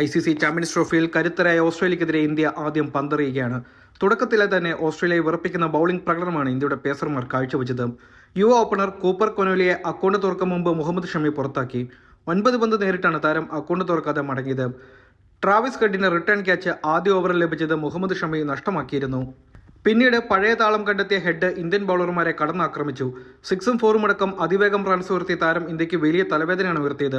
I C C champions ട്രോഫിയിൽ കരുത്തരായ ഓസ്ട്രേലിയക്കെതിരെ India ആദ്യം പന്തറിയുകയാണ്. തുടക്കത്തിലെ തന്നെ ഓസ്ട്രേലിയയെ വിറപ്പിക്കുന്ന ബൗളിംഗ് പ്രകടനമാണ് ഇന്ത്യയുടെ പേസർമാർ കാഴ്ചവെച്ചത്. യുവ ഓപ്പണർ കൂപ്പർ കൊനോലിയെ അക്കൗണ്ട് തുറക്കും മുമ്പ് മുഹമ്മദ് ഷമി പുറത്താക്കി. ഒൻപത് പന്ത് നേരിട്ടാണ് താരം അക്കൗണ്ട് തുറക്കാതെ മടങ്ങിയത്. ട്രാവിസ് ഹെഡിന് റിട്ടേൺ ക്യാച്ച് ആദ്യ ഓവറിൽ ലഭിച്ചത് മുഹമ്മദ് ഷമി നഷ്ടമാക്കിയിരുന്നു. പിന്നീട് പഴയ താളം കണ്ടെത്തിയ ഹെഡ് ഇന്ത്യൻ ബൗളർമാരെ കടന്നാക്രമിച്ചു. സിക്സും ഫോറും അടക്കം അതിവേഗം റൺസ് ഉയർത്തിയ താരം ഇന്ത്യയ്ക്ക് വലിയ തലവേദനയാണ് ഉയർത്തിയത്.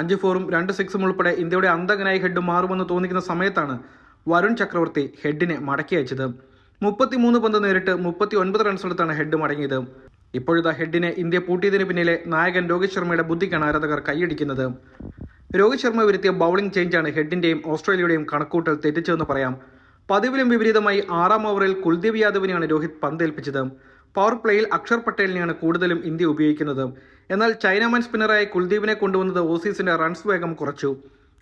അഞ്ച് ഫോറും രണ്ട് സിക്സും ഉൾപ്പെടെ ഇന്ത്യയുടെ അന്തകനായി ഹെഡ് മാറുമെന്ന് തോന്നിക്കുന്ന സമയത്താണ് വരുൺ ചക്രവർത്തി ഹെഡിനെ മടക്കി അയച്ചത്. മുപ്പത്തിമൂന്ന് പന്ത് നേരിട്ട് മുപ്പത്തി ഒൻപത് റൺസെടുത്താണ് ഹെഡ് മടങ്ങിയത്. ഇപ്പോഴത്തെ ഹെഡിനെ ഇന്ത്യ പൂട്ടിയതിന് പിന്നിലെ നായകൻ രോഹിത് ശർമ്മയുടെ ബുദ്ധിക്കാണ് ആരാധകർ കൈയടിക്കുന്നത്. രോഹിത് ശർമ്മ വരുത്തിയ ബൗളിംഗ് ചേഞ്ചാണ് ഹെഡിന്റെയും ഓസ്ട്രേലിയയുടെയും കണക്കൂട്ടൽ തെറ്റിച്ചതെന്ന് പറയാം. പതിവിലും വിപരീതമായി ആറാം ഓവറിൽ കുൽദീപ് യാദവിനെയാണ് രോഹിത് പന്തേൽപ്പിച്ചത്. പവർ പ്ലേയിൽ അക്ഷർ പട്ടേലിനെയാണ് കൂടുതലും ഇന്ത്യ ഉപയോഗിക്കുന്നത്. എന്നാൽ ചൈനാമാൻ സ്പിന്നറായ കുൽദീപിനെ കൊണ്ടുവന്നത് ഓസീസിന്റെ റൺസ് വേഗം കുറച്ചു.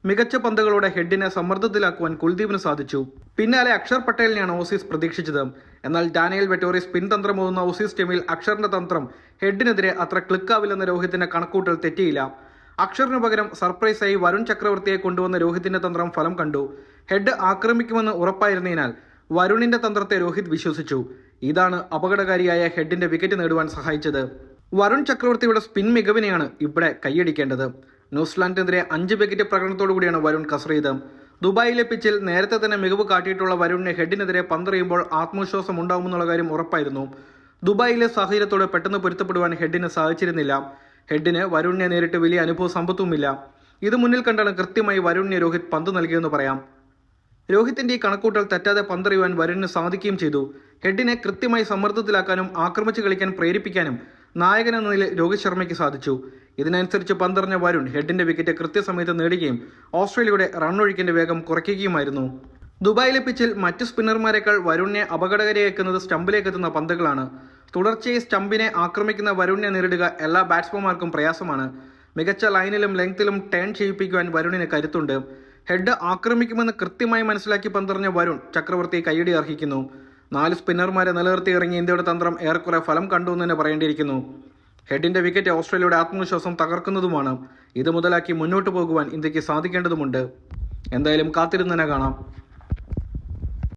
മികച്ച പന്തുകളോടെ ഹെഡിനെ സമ്മർദ്ദത്തിലാക്കുവാൻ കുൽദീപിന് സാധിച്ചു. പിന്നാലെ അക്ഷർ പട്ടേലിനെയാണ് ഓസീസ് പ്രതീക്ഷിച്ചത്. എന്നാൽ ഡാനിയൽ വെറ്റോറി സ്പിൻ തന്ത്രമോതുന്ന ഓസീസ് ടീമിൽ അക്ഷറിന്റെ തന്ത്രം ഹെഡിനെതിരെ അത്ര ക്ലിക്കാവില്ലെന്ന രോഹിത്തിന്റെ കണക്കൂട്ടൽ തെറ്റിയില്ല. അക്ഷറിന് പകരം സർപ്രൈസായി വരുൺ ചക്രവർത്തിയെ കൊണ്ടുവന്ന രോഹിത്തിന്റെ തന്ത്രം ഫലം കണ്ടു. ഹെഡ് ആക്രമിക്കുമെന്ന് ഉറപ്പായിരുന്നതിനാൽ വരുണിന്റെ തന്ത്രത്തെ രോഹിത് വിശ്വസിച്ചു. ഇതാണ് അപകടകാരിയായ ഹെഡിന്റെ വിക്കറ്റ് നേടുവാൻ സഹായിച്ചത്. വരുൺ ചക്രവർത്തിയുടെ സ്പിൻ മികവിനെയാണ് ഇവിടെ കൈയടിക്കേണ്ടത്. ന്യൂസിലാൻഡിനെതിരെ അഞ്ച് വിക്കറ്റ് പ്രകടനത്തോടു കൂടിയാണ് വരുൺ കസറിയത്. ദുബായിലെ പിച്ചിൽ നേരത്തെ തന്നെ മികവ് കാട്ടിയിട്ടുള്ള വരുണിന് ഹെഡിനെതിരെ പന്തറിയുമ്പോൾ ആത്മവിശ്വാസം ഉണ്ടാവുമെന്നുള്ള കാര്യം ഉറപ്പായിരുന്നു. ദുബായിലെ സാഹചര്യത്തോട് പെട്ടെന്ന് പൊരുത്തപ്പെടുവാൻ ഹെഡിന് സാധിച്ചിരുന്നില്ല. ഹെഡിന് വരുണിനെ നേരിട്ട് വലിയ അനുഭവ സമ്പത്തുമില്ല. ഇത് മുന്നിൽ കണ്ടാണ് കൃത്യമായി വരുണിനെ രോഹിത് പന്ത് നൽകിയെന്ന് പറയാം. രോഹിത്തിന്റെ ഈ കണക്കൂട്ടൽ തെറ്റാതെ പന്തറിയുവാൻ വരുണിന് സാധിക്കുകയും ചെയ്തു. ഹെഡിനെ കൃത്യമായി സമ്മർദ്ദത്തിലാക്കാനും ആക്രമിച്ച് കളിക്കാൻ പ്രേരിപ്പിക്കാനും നായകൻ എന്ന നിലയിൽ രോഹിത് ശർമ്മയ്ക്ക് സാധിച്ചു. ഇതിനനുസരിച്ച് പന്തറിഞ്ഞ വരുൺ ഹെഡിന്റെ വിക്കറ്റ് കൃത്യസമയത്ത് നേടുകയും ഓസ്ട്രേലിയയുടെ റണ്ണൊഴുക്കിന്റെ വേഗം കുറയ്ക്കുകയുമായിരുന്നു. ദുബായിലെ പിച്ചിൽ മറ്റ് സ്പിന്നർമാരെക്കാൾ വരുണിനെ അപകടകരയേക്കുന്നത് സ്റ്റമ്പിലേക്ക് എത്തുന്ന പന്തുകളാണ്. തുടർച്ചയായി സ്റ്റമ്പിനെ ആക്രമിക്കുന്ന വരുണിനെ നേരിടുക എല്ലാ ബാറ്റ്സ്മാൻമാർക്കും പ്രയാസമാണ്. മികച്ച ലൈനിലും ലെങ്ത്തിലും ടേൺ ചെയ്യിപ്പിക്കുവാൻ വരുണിന് കരുത്തുണ്ട്. ഹെഡ് ആക്രമിക്കുമെന്ന് കൃത്യമായി മനസ്സിലാക്കി പന്തറിഞ്ഞ വരുൺ ചക്രവർത്തി കൈയടി അർഹിക്കുന്നു. നാല് സ്പിന്നർമാരെ നിലനിർത്തി ഇറങ്ങിയ ഇന്ത്യയുടെ തന്ത്രം ഏറെക്കുറെ ഫലം കണ്ടു എന്ന് തന്നെ പറയേണ്ടിയിരിക്കുന്നു. ഹെഡിന്റെ വിക്കറ്റ് ഓസ്ട്രേലിയയുടെ ആത്മവിശ്വാസം തകർക്കുന്നതുമാണ്. ഇത് മുതലാക്കി മുന്നോട്ട് പോകുവാൻ ഇന്ത്യയ്ക്ക് സാധിക്കേണ്ടതുണ്ട് എന്തായാലും കാത്തിരുന്നതിനെ കാണാം.